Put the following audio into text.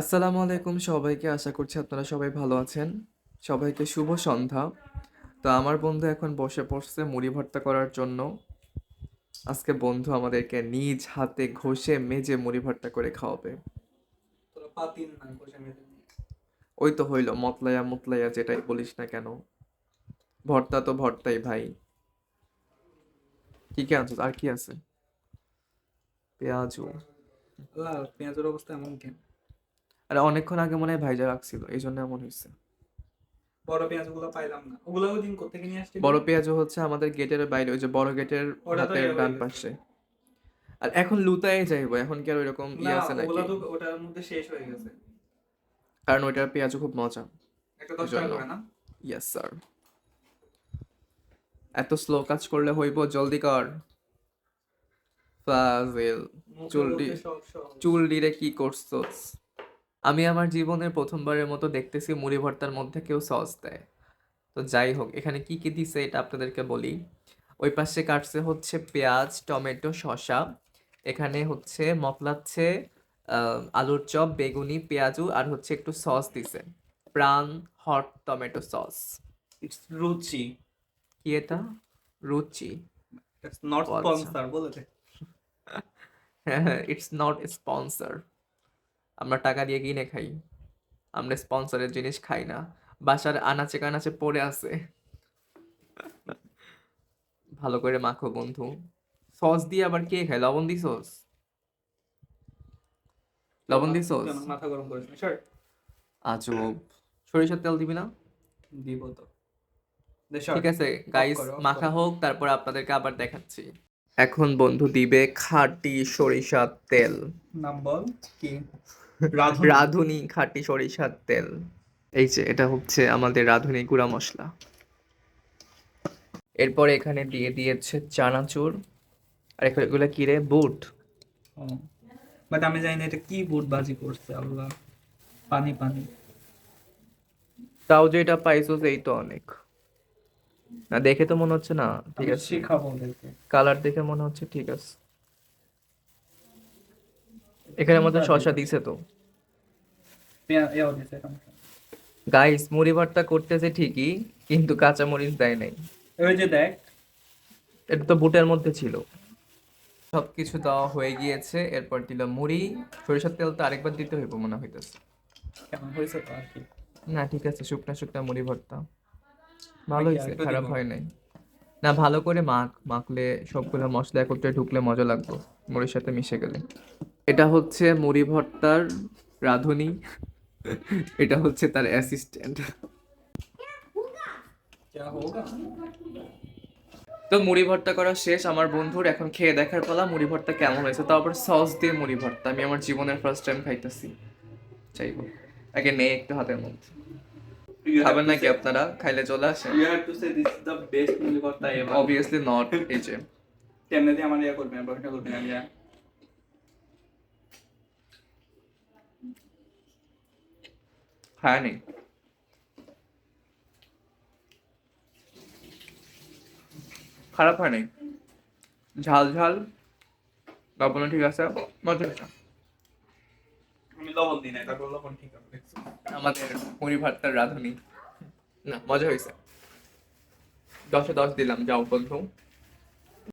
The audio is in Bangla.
আসসালামু আলাইকুম সবাইকে আশা করছি আপনারা সবাই ভালো আছেন। সবাইকে শুভ সন্ধ্যা। তো আমার বন্ধু এখন বসে পড়ছে মুড়ি ভর্তা করার জন্য। আজকে বন্ধু আমাদেরকে নিজ হাতে ঘষে মেজে মুড়ি ভর্তা করে খাওয়াবে। ওই তো হইল মতলাইয়া মুতলাইয়া যেটাই বলিস না কেন। ভর্তা তো ভর্তাই ভাই। কি কি আনছিস আর কি আছে? পেঁয়াজু আল্লাহ পেঁয়াজের অবস্থা এমন কেন? আরে অনেকক্ষণ আগে মনে হয় ভাইজা রাখছিল এই জন্য এমন হয়েছে। বড় পেঁয়াজগুলো পাইলাম না। ওগুলো দিন কোথেকে নিয়ে আসছিলি বড় পেঁয়াজও হচ্ছে আমাদের গেটের বাইরে ওই যে বড় গেটের হাতের ডান পাশে। আর এখন লুতায় যাইবো এখন কি আর ওইরকম ইয়ে আছে ওগুলো তো ওটার মধ্যে শেষ হয়ে গেছে। কারণ ওইটার পেঁয়াজও খুব মজা একটা দশ টাকা করে না? ইয়েস স্যার এত স্লো কাজ করলে হইব জলদি কর। ফাজিল মুখের চুলটি মধ্যে সব সব চুল ডিরে কি করছস? আমি আমার জীবনের প্রথমবারের মতো দেখতেছি মুড়ি ভর্তার মধ্যে কেউ সস দেয়। তো যাই হোক এখানে কি কি দিছে এটা আপনাদেরকে বলি। ওই পাশে কাটছে হচ্ছে পেঁয়াজ টমেটো শসা। এখানে হচ্ছে মকলাচ্ছে আলুর চপ বেগুনি পেঁয়াজু আর হচ্ছে একটু সস দিছে। প্রাণ হট টমেটো সস। ইটস রুচি। কি এটা? রুচি। It's not. স্পন্সর বলে দে। ইটস নট স্পন্সর আমরা টাকা দিয়ে কিনে খাই। আমরা স্পন্সরের জিনিস খাই না। বাসার আনাচে কানাচে পড়ে আছে। ভালো করে মাখো বন্ধু। সস দিয়ে আবার কে খায়? লবণ দি সস? লবণ দি সস? মাথা গরম করিস না। স্যার আজব। সরিষার তেল দিবি না? দিব তো। ঠিক আছে গাইস মাখা হোক তারপর আপনাদেরকে আবার দেখাচ্ছি। এখন বন্ধু দিবে খাঁটি সরিষার তেল। নাম বল কি? রাধুনি। খাঁটি সরিষার তেল। এই যে এটা হচ্ছে আমাদের রাঁধুনি গুঁড়া মশলা। এরপর এখানে দিয়ে দিয়েছে চানাচুর। আর এগুলো কি রে? বুট। বাট আমি জানি না এটা কি বুট বাজি করছে আল্লাহ। পানি পানি। তাও যে এটা পাইছো এই তো অনেক। না দেখে তো মনে হচ্ছে না ঠিক আছে। কালার দেখে মনে হচ্ছে ঠিক আছে। এখানে মধ্যে শসা দিছে তো। গাইস মুড়ি ভর্তা করতেছে ঠিকই কিন্তু কাঁচা মরিচ দেয় নাই। ওই যে দেখ। এটা তো বুটের মধ্যে ছিল। সবকিছু দেওয়া হয়ে গিয়েছে এরপর দিল মুড়ি। সরিষার তেল তো আরেকবার দিতে হইব মনে হইতেছে। কেমন হয়েছে তো আর কি? না ঠিক আছে শুকনা শুকনা মুড়ি ভর্তা ভালো হয়েছে খারাপ হয় নাই। না, ভালো করে মাখ, মাখলে সবগুলো মশলা একত্রে ঢুকলে মজা লাগতো, মুড়ির সাথে মিশে গেলে। এটা হচ্ছে মুড়ি ভর্তার রাঁধুনি, এটা হচ্ছে তার অ্যাসিস্ট্যান্ট তো মুড়ি ভর্তা করা শেষ, আমার বন্ধুর এখন খেয়ে দেখার পালা, মুড়ি ভর্তা কেমন হয়েছে? তারপর সস দিয়ে মুড়ি ভর্তা, আমি আমার জীবনের ফার্স্ট টাইম খাইতেছি। চাইব আগে নেই একটু হাতের মধ্যে। খাবেন নাকি আপনারা খাইলে চলে আসেন You have to say this is the best movie ভর্তা ever. অবভিয়াসলি নট এই যে কেমনে দিয়ে আমার ইয়া করবেন প্রশ্ন করবেন আমি ইয়া। খায়নি খারাপ হয়নি ঝাল ঝাল লবণ ঠিক আছে মজা আমি লবণ দিই না তারপর লবণ ঠিক আছে? আমাদের ভর্তার রাঁধুনি। না মজা হয়েছে। দশে দশ দিলাম যাও বন্ধু।